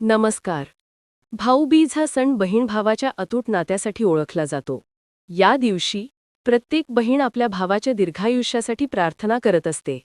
नमस्कार. भाऊबीज हा सण बहीण भावाच्या अतूट नात्यासाठी ओळखला जातो. या दिवशी प्रत्येक बहीण आपल्या भावाच्या दीर्घायुष्यासाठी प्रार्थना करत असते.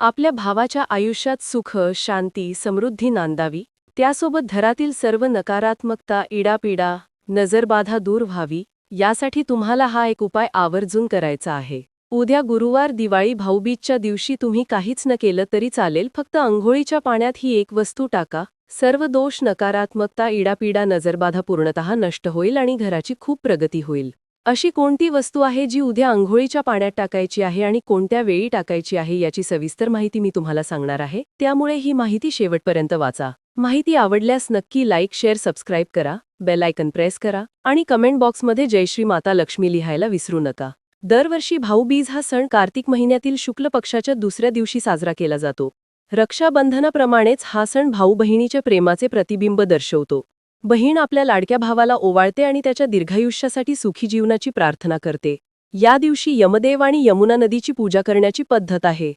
आपल्या भावाच्या आयुष्यात सुख शांती समृद्धी नांदावी त्यासोबत घरातील सर्व नकारात्मकता इडापिडा नजरबाधा दूर व्हावी यासाठी तुम्हाला हा एक उपाय आवर्जून करायचा आहे. उद्या गुरुवार दिवाळी भाऊबीजच्या दिवशी तुम्ही काहीच न केलं तरी चालेल फक्त अंघोळीच्या पाण्यात ही एक वस्तू टाका सर्व दोष नकारात्मकता इडापिडा नजरबाधा पूर्णतः नष्ट होईल आणि घराची खूप प्रगती होईल. अशी कोणती वस्तू आहे जी उद्या आंघोळीच्या पाण्यात टाकायची आहे आणि कोणत्या वेळी टाकायची आहे याची सविस्तर माहिती मी तुम्हाला सांगणार आहे. त्यामुळे ही माहिती शेवटपर्यंत वाचा. माहिती आवडल्यास नक्की लाईक शेअर सबस्क्राईब करा बेल आयकन प्रेस करा आणि कमेंट बॉक्समध्ये जयश्री माता लक्ष्मी लिहायला विसरू नका. दरवर्षी भाऊबीज हा सण कार्तिक महिन्यातील शुक्ल पक्षाच्या दुसऱ्या दिवशी साजरा केला जातो. रक्षाबंधनाप्रमाणेच हा सण भाऊ बहिणीच्या प्रेमाचे प्रतिबिंब दर्शवतो. बहीण आपल्या लाडक्या भावाला ओवाळते आणि त्याच्या दीर्घायुष्यासाठी सुखी जीवनाची प्रार्थना करते. या दिवशी यमदेव आणि यमुना नदीची पूजा करण्याची पद्धत आहे.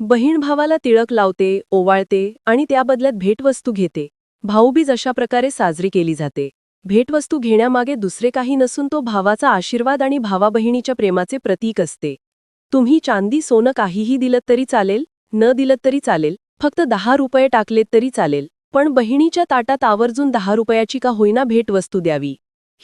बहीण भावाला तिळक लावते ओवाळते आणि त्याबदल्यात भेटवस्तू घेते. भाऊबीज अशा प्रकारे साजरी केली जाते. भेटवस्तू घेण्यामागे दुसरे काही नसून तो भावाचा आशीर्वाद आणि भावाबहिणीच्या प्रेमाचे प्रतीक असते. तुम्ही चांदी सोनं काहीही दिलं तरी चालेल न दिलं तरी चालेल फक्त दहा रुपये टाकलेत तरी चालेल पण बहिणीच्या ताटात आवर्जून दहा रुपयाची का होईना भेटवस्तू द्यावी.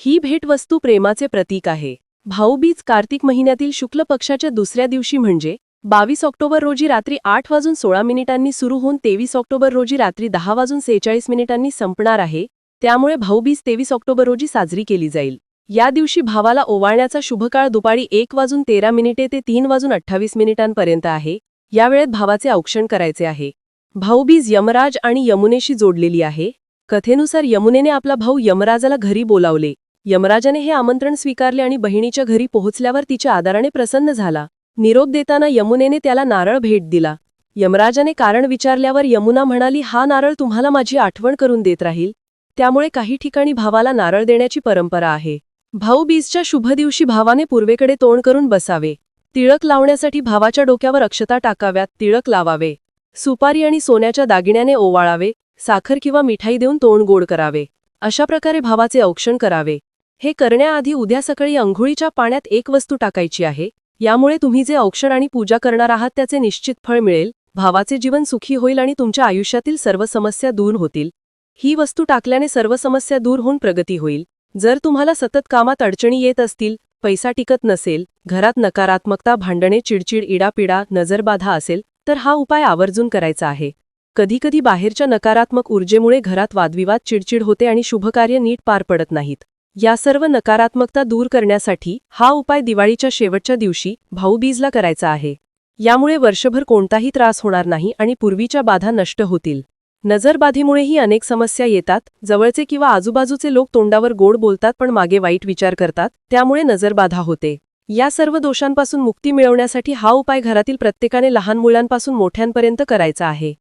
ही भेटवस्तू प्रेमाचे प्रतीक आहे. भाऊबीज कार्तिक महिन्यातील शुक्ल पक्षाच्या दुसऱ्या दिवशी म्हणजे बावीस ऑक्टोबर रोजी रात्री आठ वाजून सोळा मिनिटांनी सुरू होऊन तेवीस ऑक्टोबर रोजी रात्री दहा वाजून सेहेचाळीस मिनिटांनी संपणार आहे त्यामुळे भाऊबीज तेवीस ऑक्टोबर रोजी साजरी केली जाईल. या दिवशी भावाला ओवाळण्याचा शुभकाळ दुपारी एक वाजून तेरा मिनिटे ते तीन वाजून अठ्ठावीस मिनिटांपर्यंत आहे या वेळेत भावाचे औक्षण करायचे आहे. भाऊबीज यमराज आणि यमुनेशी जोडलेली आहे. कथेनुसार यमुनेने आपला भाऊ यमराजाला घरी बोलावले. यमराजाने हे आमंत्रण स्वीकारले आणि बहिणीच्या घरी पोहोचल्यावर तिच्या आदराने प्रसन्न झाला. निरोप देताना यमुनेने त्याला नारळ भेट दिला. यमराजाने कारण विचारल्यावर यमुना म्हणाली हा नारळ तुम्हाला माझी आठवण करून देत राहील. त्यामुळे काही ठिकाणी भावाला नारळ देण्याची परंपरा आहे. भाऊबीजच्या शुभ दिवशी भावाने पूर्वेकडे तोंड करून बसावे. तिळक लावण्यासाठी भावाच्या डोक्यावर अक्षता टाकाव्यात तिळक लावावे. सुपारी आणि सोन्याच्या दागिन्याने ओवाळावे साखर किंवा मिठाई देऊन तोंड गोड करावे. अशा प्रकारे भावाचे औक्षण करावे. हे करण्याआधी उद्या सकाळी अंघोळीच्या पाण्यात एक वस्तू टाकायची आहे. यामुळे तुम्ही जे औक्षण आणि पूजा करणार आहात त्याचे निश्चित फळ मिळेल भावाचे जीवन सुखी होईल आणि तुमच्या आयुष्यातील सर्व समस्या दूर होतील. ही वस्तू टाकल्याने सर्व समस्या दूर होऊन प्रगती होईल. जर तुम्हाला सतत कामात अडचणी येत असतील पैसा टिकत नसेल घरात नकारात्मकता भांडणे चिडचिड इडापिडा नजरबाधा असेल तर हा उपाय आवर्जून करायचा आहे. कधीकधी बाहेरच्या नकारात्मक ऊर्जेमुळे घरात वादविवाद चिडचिड होते आणि शुभकार्य नीट पार पडत नाहीत. या सर्व नकारात्मकता दूर करण्यासाठी हा उपाय दिवाळीच्या शेवटच्या दिवशी भाऊबीजला करायचा आहे. यामुळे वर्षभर कोणताही त्रास होणार नाही आणि पूर्वीच्या बाधा नष्ट होतील. नजरबाधीमुळेही अनेक समस्या येतात. जवळचे किंवा आजूबाजूचे लोक तोंडावर गोड बोलतात पण मागे वाईट विचार करतात त्यामुळे नजरबाधा होते. या सर्व दोषांपासून मुक्ती मिळवण्यासाठी हा उपाय घरातील प्रत्येकाने लहान मुलांपासून मोठ्यांपर्यंत करायचा आहे.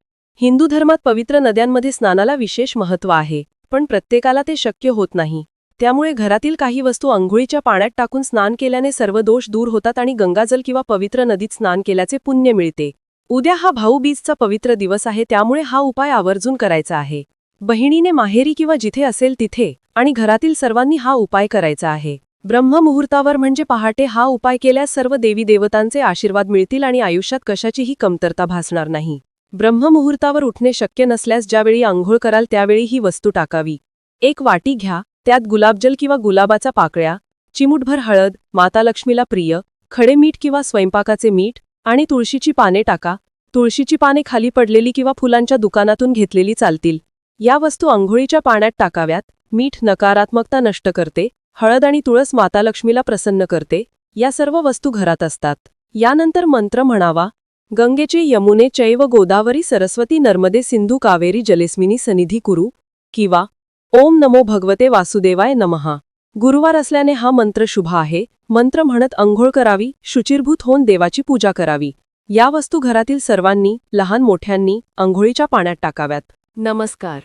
हिंदू धर्मात पवित्र नद्यांमध्ये स्नानाला विशेष महत्त्व आहे पण प्रत्येकाला ते शक्य होत नाही. त्यामुळे घरातील काही वस्तू अंघोळीच्या पाण्यात टाकून स्नान केल्याने सर्व दोष दूर होतात आणि गंगाजल किंवा पवित्र नदीत स्नान केल्याचे पुण्य मिळते. उद्या हा भाऊबीजचा पवित्र दिवस आहे त्यामुळे हा उपाय आवर्जून करायचा आहे. बहिणीने माहेरी किंवा जिथे असेल तिथे आणि घरातील सर्वांनी हा उपाय करायचा आहे. ब्रह्ममुहूर्तावर म्हणजे पहाटे हा उपाय केल्यास सर्व देवी देवतांचे आशीर्वाद मिळतील आणि आयुष्यात कशाचीही कमतरता भासणार नाही. ब्रह्ममुहूर्तावर उठणे शक्य नसल्यास ज्यावेळी आंघोळ कराल त्यावेळी ही वस्तू टाकावी. एक वाटी घ्या त्यात गुलाबजल किंवा गुलाबाचा पाकळ्या चिमूटभर हळद माता लक्ष्मीला प्रिय खडे मीठ किंवा स्वयंपाकाचे मीठ आणि तुळशीची पाने टाका. तुळशीची पाने खाली पडलेली किंवा फुलांच्या दुकानातून घेतलेली चालतील. या वस्तू आंघोळीच्या पाण्यात टाकाव्यात. मीठ नकारात्मकता नष्ट करते. हळद आणि तुळस माता लक्ष्मीला प्रसन्न करते. या सर्व वस्तू घरात असतात. यानंतर मंत्र म्हणावा. गंगेचे यमुने चैव गोदावरी सरस्वती नर्मदे सिंधू कावेरी जलेस्मिनी सनिधी कुरु. किंवा ओम नमो भगवते वासुदेवाय नमहा गुरुवार असल्याने हा मंत्र शुभ आहे. मंत्र म्हणत अंघोळ करावी शुचिरभूत होऊन देवाची पूजा करावी. या वस्तू घरातील सर्वांनी लहान मोठ्यांनी अंघोळीच्या पाण्यात टाकाव्यात. नमस्कार.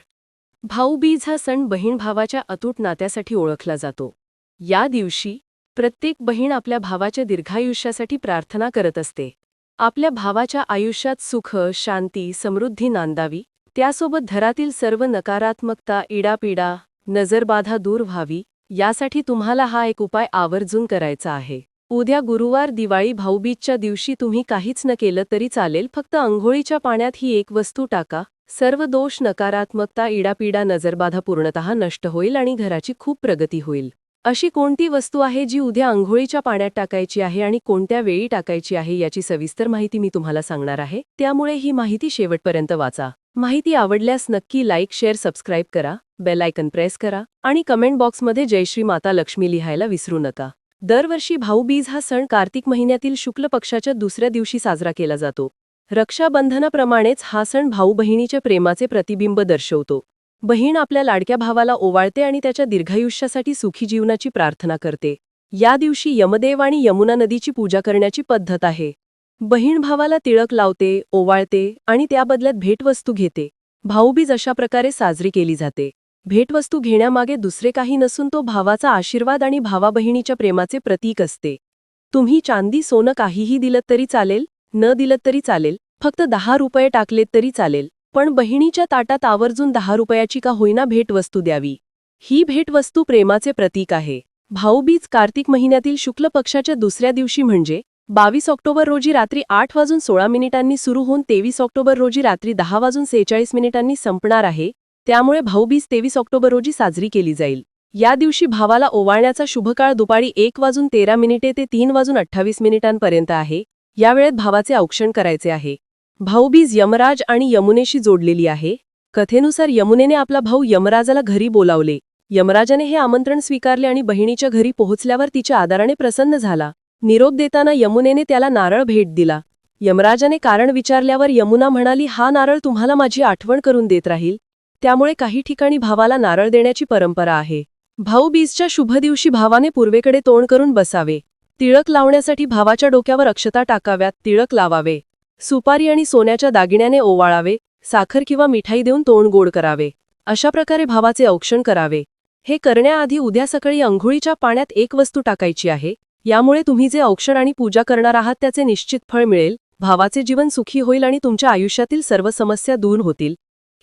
भाऊबीज हा सण बहीण भावाच्या अतूट नात्यासाठी ओळखला जातो. या दिवशी प्रत्येक बहीण आपल्या भावाच्या दीर्घायुष्यासाठी प्रार्थना करत असते. आपल्या भावाच्या आयुष्यात सुख शांती समृद्धी नांदावी. त्यासोबत घरातील सर्व नकारात्मकता इडापिडा नजरबाधा दूर व्हावी. यासाठी तुम्हाला हा एक उपाय आवर्जून करायचा आहे. उद्या गुरुवार दिवाळी भाऊबीजच्या दिवशी तुम्ही काहीच न केलं तरी चालेल. फक्त अंघोळीच्या पाण्यात ही एक वस्तू टाका. सर्व दोष नकारात्मकता इडापिडा नजरबाधा पूर्णतः नष्ट होईल आणि घराची खूप प्रगती होईल. अशी कोणती वस्तू आहे जी उद्या अंघोळीच्या पाण्यात टाकायची आहे आणि कोणत्या वेळी टाकायची आहे याची सविस्तर माहिती मी तुम्हाला सांगणार आहे. त्यामुळे ही माहिती शेवटपर्यंत वाचा. माहिती आवडल्यास नक्की लाईक शेअर सबस्क्राईब करा बेल आयकन प्रेस करा आणि कमेंट बॉक्समध्ये जयश्री माता लक्ष्मी लिहायला विसरू नका. दरवर्षी भाऊबीज हा सण कार्तिक महिन्यातील शुक्ल पक्षाच्या दुसऱ्या दिवशी साजरा केला जातो. रक्षाबंधनाप्रमाणेच हा सण भाऊ बहिणीच्या प्रेमाचे प्रतिबिंब दर्शवतो. बहीण आपल्या लाडक्या भावाला ओवाळते आणि त्याच्या दीर्घायुष्यासाठी सुखी जीवनाची प्रार्थना करते. या दिवशी यमदेव आणि यमुना नदीची पूजा करण्याची पद्धत आहे. बहीण भावाला तिळक लावते ओवाळते आणि त्याबदल्यात भेटवस्तू घेते. भाऊबीज अशा प्रकारे साजरी केली जाते. भेटवस्तू घेण्यामागे दुसरे काही नसून तो भावाचा आशीर्वाद आणि भावाबहिणीच्या प्रेमाचे प्रतीक असते. तुम्ही चांदी सोनं काहीही दिलं तरी चालेल न दिलं तरी चालेल फक्त दहा रुपये टाकलेत तरी चालेल पण बहिणीच्या ताटात आवर्जून दहा रुपयाची का होईना भेटवस्तू द्यावी. ही भेटवस्तू प्रेमाचे प्रतीक आहे. भाऊबीज कार्तिक महिन्यातील शुक्ल पक्षाच्या दुसऱ्या दिवशी म्हणजे बावीस ऑक्टोबर रोजी रात्री आठ वाजून सोळा मिनिटांनी सुरू होऊन तेवीस ऑक्टोबर रोजी रात्री दहा वाजून सेहेचाळीस मिनिटांनी संपणार आहे त्यामुळे भाऊबीज तेवीस ऑक्टोबर रोजी साजरी केली जाईल. या दिवशी भावाला ओवाळण्याचा शुभकाळ दुपारी एक वाजून तेरा मिनिटे ते तीन वाजून अठ्ठावीस मिनिटांपर्यंत आहे या वेळेत भावाचे औक्षण करायचे आहे. भाऊबीज यमराज आणि यमुनेशी जोडलेली आहे. कथेनुसार यमुनेने आपला भाऊ यमराजाला घरी बोलावले. यमराजाने हे आमंत्रण स्वीकारले आणि बहिणीच्या घरी पोहोचल्यावर तिच्या आदराने प्रसन्न झाला. निरोप देताना यमुनेने त्याला नारळ भेट दिला. यमराजाने कारण विचारल्यावर यमुना म्हणाली हा नारळ तुम्हाला माझी आठवण करून देत राहील. त्यामुळे काही ठिकाणी भावाला नारळ देण्याची परंपरा आहे. भाऊबीजच्या शुभ दिवशी भावाने पूर्वेकडे तोंड करून बसावे. तिळक लावण्यासाठी भावाच्या डोक्यावर अक्षता टाकाव्यात तिळक लावावे. सुपारी आणि सोन्याच्या दागिन्याने ओवाळावे साखर किंवा मिठाई देऊन तोंड गोड करावे. अशा प्रकारे भावाचे औक्षण करावे. हे करण्याआधी उद्या सकाळी अंघोळीच्या पाण्यात एक वस्तू टाकायची आहे. यामुळे तुम्ही जे औक्षण आणि पूजा करणार आहात त्याचे निश्चित फळ मिळेल भावाचे जीवन सुखी होईल आणि तुमच्या आयुष्यातील सर्व समस्या दूर होतील.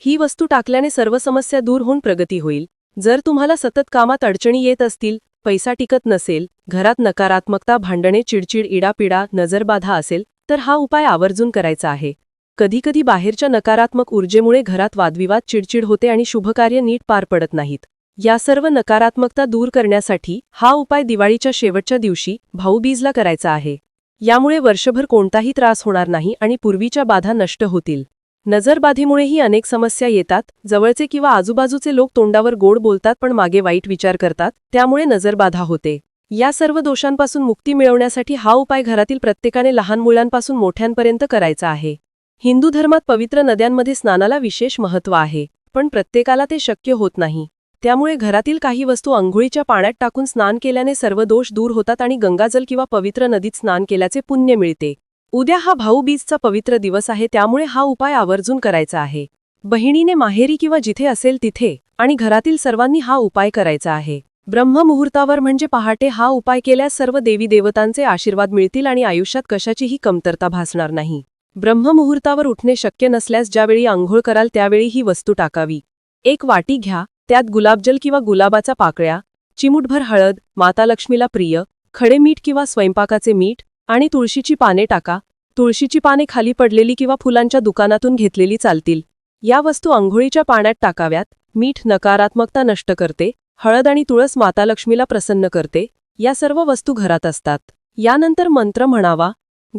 ही वस्तू टाकल्याने सर्व समस्या दूर होऊन प्रगती होईल. जर तुम्हाला सतत कामात अडचणी येत असतील पैसा टिकत नसेल घरात नकारात्मकता भांडणे चिडचिड इडापिडा नजरबाधा असेल तर हा उपाय आवर्जून करायचा आहे. कधीकधी बाहेरच्या नकारात्मक ऊर्जेमुळे घरात वादविवाद चिडचिड होते आणि शुभकार्य नीट पार पडत नाहीत. या सर्व नकारात्मकता दूर करण्यासाठी हा उपाय दिवाळीच्या शेवटच्या दिवशी भाऊबीजला करायचा आहे. यामुळे वर्षभर कोणताही त्रास होणार नाही आणि पूर्वीच्या बाधा नष्ट होतील. नजरबाधीमुळेही अनेक समस्या येतात जवळचे किंवा आजूबाजूचे लोक तोंडावर गोड बोलतात पण मागे वाईट विचार करतात त्यामुळे नजरबाधा होते. या सर्व दोषांपासून मुक्ती मिळवण्यासाठी हा उपाय घरातील प्रत्येकाने लहान मुलांपासून मोठ्यांपर्यंत करायचा आहे. हिंदू धर्मात पवित्र नद्यांमध्ये स्नानाला विशेष महत्त्व आहे पण प्रत्येकाला ते शक्य होत नाही. त्यामुळे घरातील काही वस्तू अंघोळीच्या पाण्यात टाकून स्नान केल्याने सर्व दोष दूर होतात आणि गंगाजल किंवा पवित्र नदीत स्नान केल्याचे पुण्य मिळते. उद्या हा भाऊबीजचा पवित्र दिवस आहे त्यामुळे हा उपाय आवर्जून करायचा आहे. बहिणीने माहेरी किंवा जिथे असेल तिथे आणि घरातील सर्वांनी हा उपाय करायचा आहे. ब्रह्ममुहूर्तावर म्हणजे पहाटे हा उपाय केल्यास सर्व देवी देवतांचे आशीर्वाद मिळतील आणि आयुष्यात कशाचीही कमतरता भासणार नाही. ब्रह्ममुहूर्तावर उठणे शक्य नसल्यास ज्यावेळी आंघोळ कराल त्यावेळी ही वस्तू टाकावी. एक वाटी घ्या. त्यात गुलाबजल किंवा गुलाबाचा पाकळ्या चिमूटभर हळद माता लक्ष्मीला प्रिय खडे मीठ किंवा स्वयंपाकाचे मीठ आणि तुळशीची पाने टाका. तुळशीची पाने खाली पडलेली किंवा फुलांच्या दुकानातून घेतलेली चालतील. या वस्तू आंघोळीच्या पाण्यात टाकाव्यात. मीठ नकारात्मकता नष्ट करते. हळद आणि तुळस माता लक्ष्मीला प्रसन्न करते. या सर्व वस्तू घरात असतात. यानंतर मंत्र म्हणावा.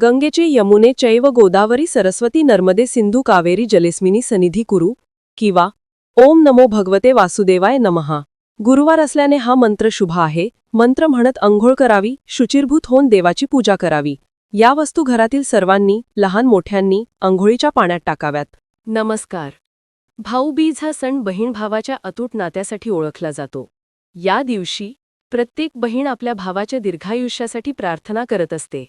गंगेचे यमुने चैव गोदावरी सरस्वती नर्मदे सिंधू कावेरी जलेस्मिनी सनिधी कुरु. किंवा ओम नमो भगवते वासुदेवाय नमहा गुरुवार असल्याने हा मंत्र शुभ आहे. मंत्र म्हणत अंघोळ करावी शुचिरभूत होऊन देवाची पूजा करावी. या वस्तू घरातील सर्वांनी लहान मोठ्यांनी अंघोळीच्या पाण्यात टाकाव्यात. नमस्कार. भाऊबीज हा सण बहीण भावाच्या अतूट नात्यासाठी ओळखला जातो. या दिवशी प्रत्येक बहीण आपल्या भावाच्या दीर्घायुष्यासाठी प्रार्थना करत असते.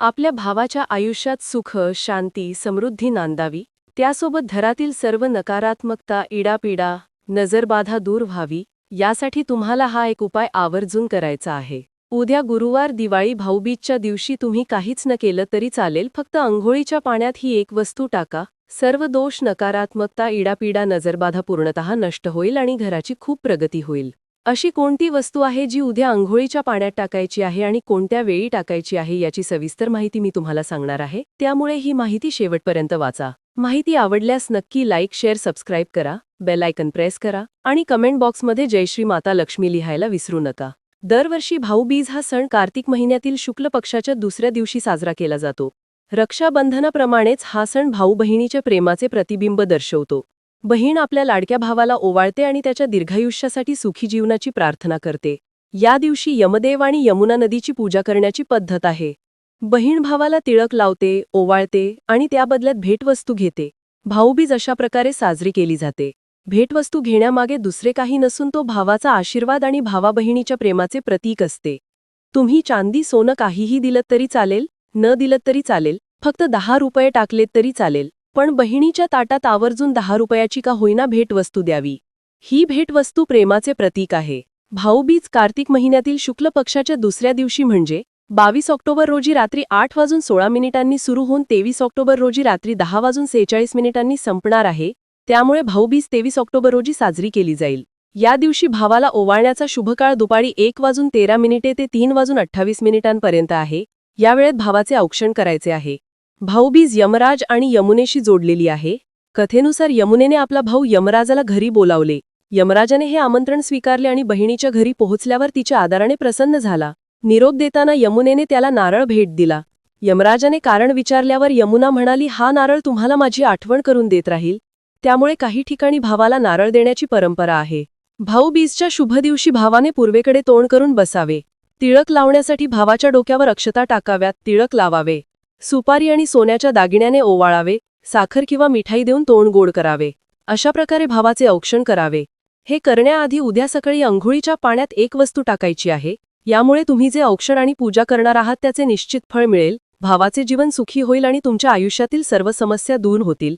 आपल्या भावाच्या आयुष्यात सुख शांती समृद्धी नांदावी त्यासोबत घरातील सर्व नकारात्मकता इडापिडा नजरबाधा दूर व्हावी यासाठी तुम्हाला हा एक उपाय आवर्जून करायचा आहे. उद्या गुरुवार दिवाळी भाऊबीजच्या दिवशी तुम्ही काहीच न केलं तरी चालेल फक्त अंघोळीच्या पाण्यात ही एक वस्तू टाका. सर्व दोष नकारात्मकता इडापिडा नजरबाधा पूर्णतः नष्ट होईल आणि घराची खूप प्रगती होईल. अशी कोणती वस्तू आहे जी उद्या अंघोळीच्या पाण्यात टाकायची आहे आणि कोणत्या वेळी टाकायची आहे याची सविस्तर माहिती मी तुम्हाला सांगणार आहे त्यामुळे ही माहिती शेवटपर्यंत वाचा. माहिती आवडल्यास नक्की लाईक शेअर सबस्क्राईब करा बेल आयकन प्रेस करा आणि कमेंट बॉक्समध्ये जयश्री माता लक्ष्मी लिहायला विसरू नका. दरवर्षी भाऊबीज हा सण कार्तिक महिन्यातील शुक्ल पक्षाच्या दुसऱ्या दिवशी साजरा केला जातो. रक्षाबंधनाप्रमाणेच हा सण भाऊ बहिणीच्या प्रेमाचे प्रतिबिंब दर्शवतो. बहीण आपल्या लाडक्या भावाला ओवाळते आणि त्याच्या दीर्घायुष्यासाठी सुखी जीवनाची प्रार्थना करते. या दिवशी यमदेव आणि यमुना नदीची पूजा करण्याची पद्धत आहे. बहीण भावाला तिळक लावते ओवाळते आणि त्याबदल्यात भेटवस्तू घेते. भाऊबीज अशा प्रकारे साजरी केली जाते. भेटवस्तू घेण्यामागे दुसरे काही नसून तो भावाचा आशीर्वाद आणि भावा बहिणीच्या प्रेमाचे प्रतीक असते. तुम्ही चांदी सोनं काहीही दिलं तरी चालेल न दिलं तरी चालेल फक्त दहा रुपये टाकलेत तरी चालेल पण बहिणीच्या ताटात आवर्जून दहा रुपयाची का होईना भेटवस्तू द्यावी. ही भेटवस्तू प्रेमाचे प्रतीक आहे. भाऊबीज कार्तिक महिन्यातील शुक्ल पक्षाच्या दुसऱ्या दिवशी म्हणजे बावीस ऑक्टोबर रोजी रात्री आठ वाजून सोळा मिनिटांनी सुरू होऊन तेवीस ऑक्टोबर रोजी रात्री दहा वाजून सेहेचाळीस मिनिटांनी संपणार आहे त्यामुळे भाऊबीज तेवीस ऑक्टोबर रोजी साजरी केली जाईल. या दिवशी भावाला ओवाळण्याचा शुभकाळ दुपारी एक वाजून तेरा मिनिटे ते तीन वाजून अठ्ठावीस मिनिटांपर्यंत आहे या वेळेत भावाचे औक्षण करायचे आहे. भाऊबीज यमराज आणि यमुनेशी जोडलेली आहे. कथेनुसार यमुनेने आपला भाऊ यमराजाला घरी बोलावले. यमराजाने हे आमंत्रण स्वीकारले आणि बहिणीच्या घरी पोहोचल्यावर तिच्या आदराने प्रसन्न झाला. निरोप देताना यमुनेने त्याला नारळ भेट दिला. यमराजाने कारण विचारल्यावर यमुना म्हणाली हा नारळ तुम्हाला माझी आठवण करून देत राहील. त्यामुळे काही ठिकाणी भावाला नारळ देण्याची परंपरा आहे. भाऊबीजच्या शुभ दिवशी भावाने पूर्वेकडे तोंड करून बसावे. तिळक लावण्यासाठी भावाच्या डोक्यावर अक्षता टाकाव्यात तिळक लावावे. सुपारी आणि सोन्याच्या दागिन्याने ओवाळावे. साखर किंवा मिठाई देऊन तोंड गोड करावे. अशा प्रकारे भावाचे औक्षण करावे. हे करण्याआधी उद्या सकाळी अंघोळीच्या पाण्यात एक वस्तू टाकायची आहे. यामुळे तुम्ही जे औक्षण आणि पूजा करणार आहात त्याचे निश्चित फळ मिळेल भावाचे जीवन सुखी होईल आणि तुमच्या आयुष्यातील सर्व समस्या दूर होतील.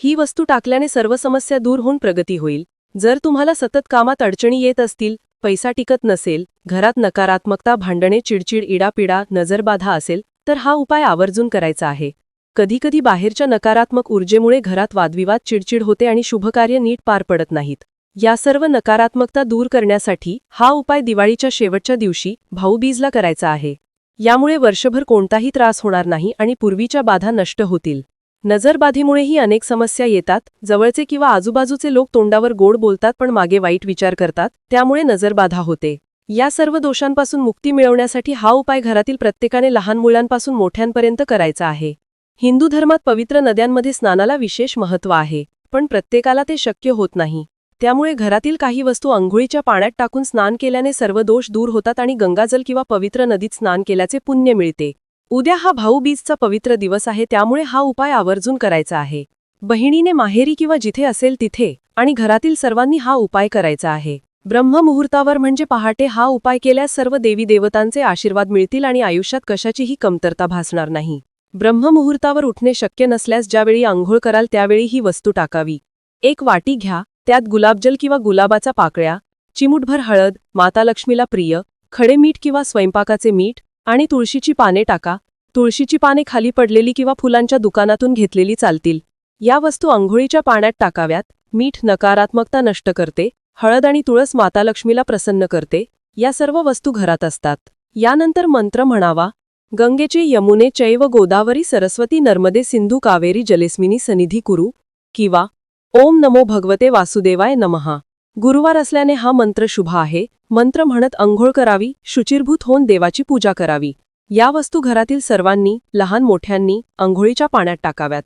ही वस्तू टाकल्याने सर्व समस्या दूर होऊन प्रगती होईल. जर तुम्हाला सतत कामात अडचणी येत असतील पैसा टिकत नसेल घरात नकारात्मकता भांडणे चिडचिड इडापिडा नजरबाधा असेल तर हा उपाय आवर्जून करायचा आहे. कधीकधी बाहेरच्या नकारात्मक ऊर्जेमुळे घरात वादविवाद चिडचिड होते आणि शुभकार्य नीट पार पडत नाहीत. या सर्व नकारात्मकता दूर करण्यासाठी हा उपाय दिवाळीच्या शेवटच्या दिवशी भाऊबीजला करायचा आहे. यामुळे वर्षभर कोणताही त्रास होणार नाही आणि पूर्वीच्या बाधा नष्ट होतील. नजरबाधीमुळेही अनेक समस्या येतात जवळचे किंवा आजूबाजूचे लोक तोंडावर गोड बोलतात पण मागे वाईट विचार करतात त्यामुळे नजरबाधा होते. या सर्व दोषांपासून मुक्ती मिळवण्यासाठी हा उपाय घरातील प्रत्येकाने लहान मुलांपासून मोठ्यांपर्यंत करायचा आहे. हिंदू धर्मात पवित्र नद्यांमध्ये स्नानाला विशेष महत्त्व आहे पण प्रत्येकाला ते शक्य होत नाही. त्यामुळे घरातील काही वस्तू अंघोळीच्या पाण्यात टाकून स्नान केल्याने सर्व दोष दूर होतात आणि गंगाजल किंवा पवित्र नदीत स्नान केल्याचे पुण्य मिळते. उद्या हा भाऊबीजचा पवित्र दिवस आहे त्यामुळे हा उपाय आवर्जून करायचा आहे. बहिणीने माहेरी किंवा जिथे असेल तिथे आणि घरातील सर्वांनी हा उपाय करायचा आहे. ब्रह्ममुहूर्तावर म्हणजे पहाटे हा उपाय केल्यास सर्व देवी देवतांचे आशीर्वाद मिळतील आणि आयुष्यात कशाचीही कमतरता भासणार नाही. ब्रह्ममुहूर्तावर उठणे शक्य नसल्यास ज्यावेळी आंघोळ कराल त्यावेळी ही वस्तू टाकावी. एक वाटी घ्या. त्यात गुलाबजल किंवा गुलाबाचा पाकळ्या चिमूटभर हळद मातालक्ष्मीला प्रिय खडे मीठ किंवा स्वयंपाकाचे मीठ आणि तुळशीची पाने टाका. तुळशीची पाने खाली पडलेली किंवा फुलांच्या दुकानातून घेतलेली चालतील. या वस्तू आंघोळीच्या पाण्यात टाकाव्यात. मीठ नकारात्मकता नष्ट करते. हळद आणि तुळस मातालक्ष्मीला प्रसन्न करते. या सर्व वस्तू घरात असतात. यानंतर मंत्र म्हणावा. गंगेचे यमुने चैव गोदावरी सरस्वती नर्मदे सिंधू कावेरी जलेस्मिनी सनिधी कुरु. किंवा ओम नमो भगवते वासुदेवाय नमहा. गुरुवार असल्याने हा मंत्र शुभ आहे. मंत्र म्हणत अंघोळ करावी शुचिरभूत होऊन देवाची पूजा करावी. या वस्तू घरातील सर्वांनी लहान मोठ्यांनी अंघोळीच्या पाण्यात टाकाव्यात.